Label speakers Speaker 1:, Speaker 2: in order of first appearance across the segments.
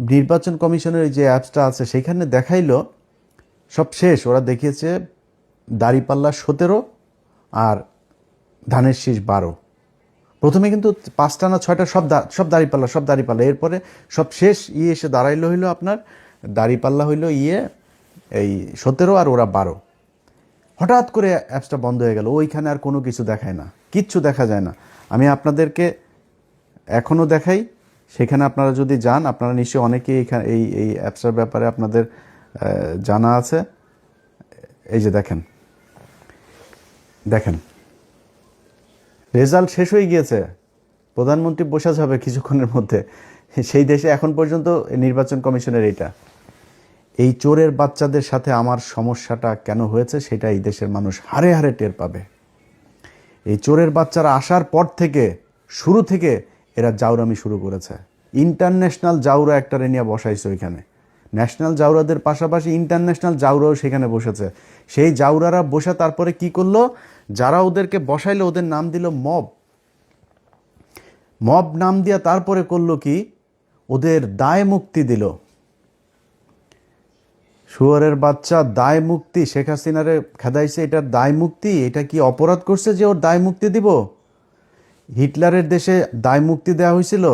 Speaker 1: নির্বাচন কমিশনের যে অ্যাপসটা আছে, সেখানে দেখাইলো, সব শেষ, ওরা দেখিয়েছে দাড়িপাল্লা সতেরো আর ধানের শীষ বারো। প্রথমে কিন্তু পাঁচটা না ছয়টা সব দা- সব দাড়িপাল্লা সব দাড়িপাল্লা। এরপরে সব শেষ ইয়ে এসে দাঁড়াইলো হইল আপনার, দাড়িপাল্লা হইল ইয়ে এই সতেরো আর ওরা বারো। হঠাৎ করে অ্যাপসটা বন্ধ হয়ে গেল, ওইখানে আর কোনো কিছু দেখায় না, কিচ্ছু দেখা যায় না। আমি আপনাদেরকে এখনও দেখাই সেখানে আপনারা যদি যান, আপনারা নিশ্চয়ই অনেকেই এখানে এই এই অ্যাপসটার ব্যাপারে আপনাদের জানা আছে। এই যে দেখেন। দেখেন। রেজাল্ট শেষ হয়ে গিয়েছে। প্রধানমন্ত্রী বসা যাবে কিছুক্ষণের মধ্যে। সেই দেশে এখন পর্যন্ত নির্বাচন কমিশনের এইটা। এই চোরের বাচ্চাদের সাথে আমার সমস্যাটা কেন হয়েছে সেটা এই দেশের মানুষ হারে হারে টের পাবে। এই চোরের বাচ্চারা আসার পর থেকে, শুরু থেকে এরা জাউরামি শুরু করেছে। ইন্টারন্যাশনাল জাউরা একটা নিয়ে বসাইছে ওইখানে। ন্যাশনাল জাউরাদের পাশাপাশি ইন্টারন্যাশনাল জাউরাও সেখানে বসেছে। সেই জাউরারা বসে তারপরে কি করল? যারা ওদেরকে বসাইলো, ওদের নাম দিল মব। মব নাম দিয়া তারপরে করল কি? ওদের দায় মুক্তি দিল। শুয়ারের বাচ্চা দায় মুক্তি, শেখ হাসিনারে খেদাইছে, এটার দায় মুক্তি, এটা কি অপরাধ করছে যে ওর দায় মুক্তি দিব? হিটলারের দেশে দায় মুক্তি দেওয়া হয়েছিল,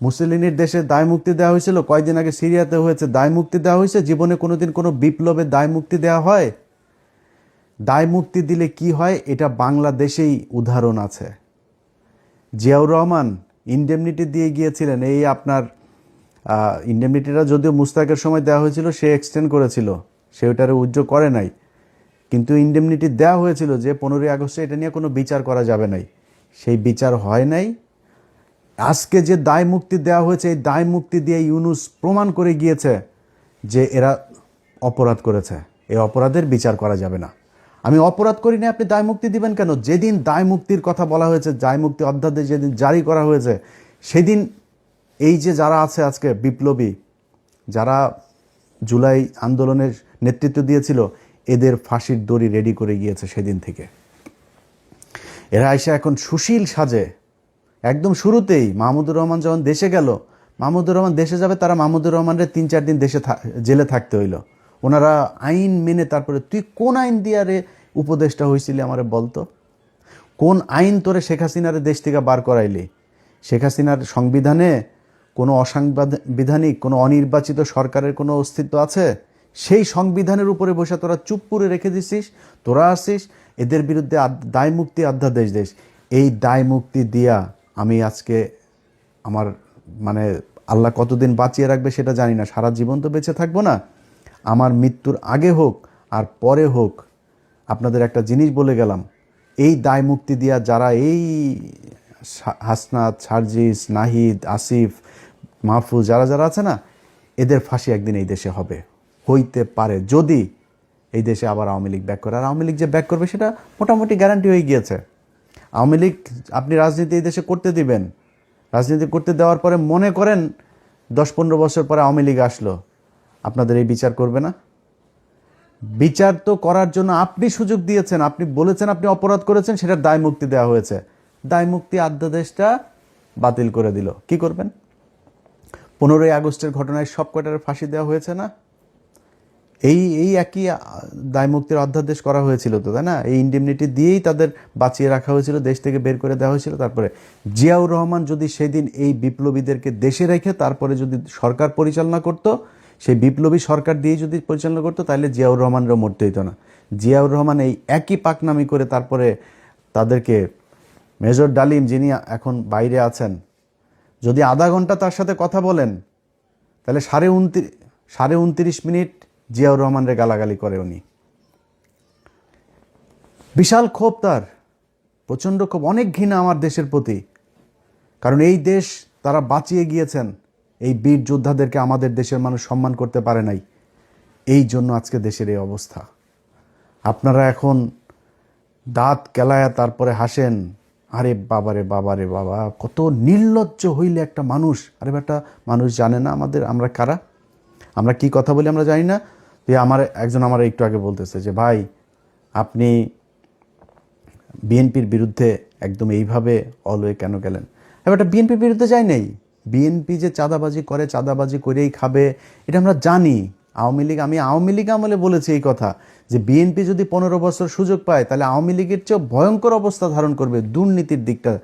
Speaker 1: মুসলিনের দেশে দায় মুক্তি দেওয়া হয়েছিল কয়দিন আগে সিরিয়াতে হয়েছে দায় মুক্তি দেওয়া হয়েছে, জীবনে কোনোদিন কোনো বিপ্লবে দায় মুক্তি দেওয়া হয়? দায় মুক্তি দিলে কি হয়? এটা বাংলাদেশেই উদাহরণ আছে। জিয়াউর রহমান ইন্ডেমনিটি দিয়ে গিয়েছিলেন, এই আপনার ইন্ডেমনিটিটা যদিও মুস্তাকের সময় দেওয়া হয়েছিল, সে এক্সটেন্ড করেছিল, সে ওটারে উজ্জ্ব করে নাই। কিন্তু ইন্ডেমনিটি দেওয়া হয়েছিল যে, পনেরোই আগস্টে এটা নিয়ে কোনো বিচার করা যাবে নাই। সেই বিচার হয় নাই। আজকে যে দায় মুক্তি দেওয়া হয়েছে, এই দায় মুক্তি দিয়ে ইউনুস প্রমাণ করে গিয়েছে যে এরা অপরাধ করেছে। এই অপরাধের বিচার করা যাবে না। আমি অপরাধ করি না আপনি দায় মুক্তি দিবেন কেন? যেদিন দায় মুক্তির কথা বলা হয়েছে, দায় মুক্তি অধ্যাদেশ যেদিন জারি করা হয়েছে, সেদিন এই যে যারা আছে আজকে বিপ্লবী, যারা জুলাই আন্দোলনের নেতৃত্ব দিয়েছিল, এদের ফাঁসির দড়ি রেডি করে গিয়েছে সেদিন থেকে। এরা এসে এখন সুশীল সাজে। একদম শুরুতেই মাহমুদুর রহমান যখন দেশে গেল, মাহমুদুর রহমান দেশে যাবে, তারা মাহমুদুর রহমানের তিন চার দিন দেশে জেলে থাকতে হইল। ওনারা আইন মেনে তারপরে, তুই কোন আইন দিয়া উপদেশটা হয়েছিলি আমারে বলতো? কোন আইন তোরে শেখ হাসিনারে দেশ থেকে বার করাইলি? শেখ হাসিনার সংবিধানে কোনো অসাংবিধানিক কোনো অনির্বাচিত সরকারের কোনো অস্তিত্ব আছে? সেই সংবিধানের উপরে বসে তোরা চুপ করে রেখে দিছিস, তোরা আসিস, এদের বিরুদ্ধে দায় মুক্তি অধ্যাদেশ দেশ। এই দায় মুক্তি দিয়া আমি আজকে আমার মানে আল্লাহ কতদিন বাঁচিয়ে রাখবে সেটা জানি না, সারা জীবন তো বেঁচে থাকব না। আমার মৃত্যুর আগে হোক আর পরে হোক, আপনাদের একটা জিনিস বলে গেলাম, এই দায় মুক্তি দিয়া যারা এই হাসনাত, সার্জিস, নাহিদ, আসিফ, মাহফুজ, যারা যারা আছে না, এদের ফাঁসি একদিন এই দেশে হবে। হইতে পারে। যদি এই দেশে আবার আওয়ামী লীগ ব্যাক করে, আর আওয়ামী লীগ যে ব্যাক করবে সেটা মোটামুটি গ্যারান্টি হয়ে গিয়েছে। আওয়ামী লীগ আপনি রাজনীতি এই দেশে করতে দিবেন। রাজনীতি করতে দেওয়ার পরে মনে করেন দশ পনেরো বছর পরে আওয়ামী লীগ আসলো। আপনাদের এই বিচার করবে না? বিচার তো করার জন্য আপনি সুযোগ দিয়েছেন, আপনি বলেছেন, আপনি অপরাধ করেছেন সেটার দায় মুক্তি দেওয়া হয়েছে। দায় মুক্তি অধ্যাদেশটা বাতিল করে দিল। কি করবেন? পনেরোই আগস্টের ঘটনায় সব কটার ফাঁসি দেওয়া হয়েছে না? এই এই একই আহ, দায় মুক্তির অধ্যাদেশ করা হয়েছিল তো তাই না? এই ইন্ডিমনিটি দিয়েই তাদের বাঁচিয়ে রাখা হয়েছিল দেশ থেকে বের করে দেওয়া হয়েছিল। তারপরে জিয়াউর রহমান যদি সেদিন এই বিপ্লবীদেরকে দেশে রেখে তারপরে যদি সরকার পরিচালনা করতো সেই বিপ্লবী সরকার দিয়ে যদি পরিচালনা করতো তাহলে জিয়াউর রহমানরা মরতে হইতো না। জিয়াউর রহমান এই একই পাকনামি করে তারপরে তাদেরকে মেজর ডালিম যিনি এখন বাইরে আছেন যদি আধা ঘণ্টা তার সাথে কথা বলেন তাহলে সাড়ে উনত্রিশ সাড়ে উনত্রিশ মিনিট জিয়াউর রহমানরে গালাগালি করে উনি। বিশাল ক্ষোভ তার, প্রচণ্ড ক্ষোভ, অনেক ঘৃণা আমার দেশের প্রতি। কারণ এই দেশ তারা বাঁচিয়ে গিয়েছেন, এই বীর যোদ্ধাদেরকে আমাদের দেশের মানুষ সম্মান করতে পারে নাই। এই জন্য আজকে দেশের এই অবস্থা। আপনারা এখন দাঁত কেলায়া তারপরে হাসেন, আরে বাবারে বাবারে বাবা কত নির্লজ্জ হইলে একটা মানুষ। আরে একটা মানুষ জানে না আমাদের, আমরা কারা? আমরা কি কথা বলি আমরা জানি না। তো আমার একজন আমার একটু আগে বলতেছে যে, ভাই, আপনি বিএনপির বিরুদ্ধে একদম এইভাবে অলওয়ে কেন গেলেন? এবারটা বিএনপির বিরুদ্ধে যাই নাই। বিএনপি যে চাঁদাবাজি করে, চাঁদাবাজি করেই খাবে, এটা আমরা জানি। আওয়ামী লীগ, আমি আওয়ামী লীগ আমলে বলেছি এই কথা। যে বিএনপি যদি পনেরো বছর সুযোগ পায়, তাহলে আওয়ামী লীগের চেয়েও ভয়ঙ্কর অবস্থা ধারণ করবে দুর্নীতির দিকটা।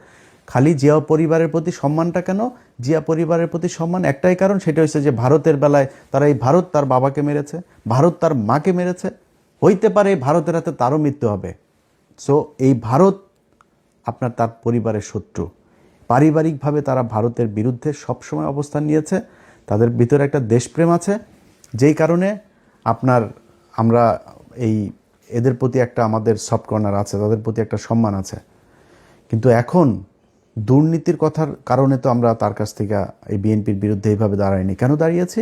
Speaker 1: খালি জিয়া পরিবারের প্রতি সম্মানটা কেন? জিয়া পরিবারের প্রতি সম্মান একটাই কারণ, সেটা হচ্ছে যে ভারতের বেলায় তারা এই ভারত তার বাবাকে মেরেছে, ভারত তার মাকে মেরেছে, হইতে পারে ভারতের হাতে তারও মৃত্যু হবে। সো এই ভারত আপনার তার পরিবারের শত্রু। পারিবারিকভাবে তারা ভারতের বিরুদ্ধে সবসময় অবস্থান নিয়েছে, তাদের ভিতরে একটা দেশপ্রেম আছে, যেই কারণে আপনার আমরা এই এদের প্রতি একটা আমাদের সফট কর্নার আছে, তাদের প্রতি একটা সম্মান আছে। কিন্তু এখন দুর্নীতির কথার কারণে তো আমরা তার কাছ থেকে এই বিএনপির বিরুদ্ধে এইভাবে দাঁড়াইনি। কেন দাঁড়িয়েছি?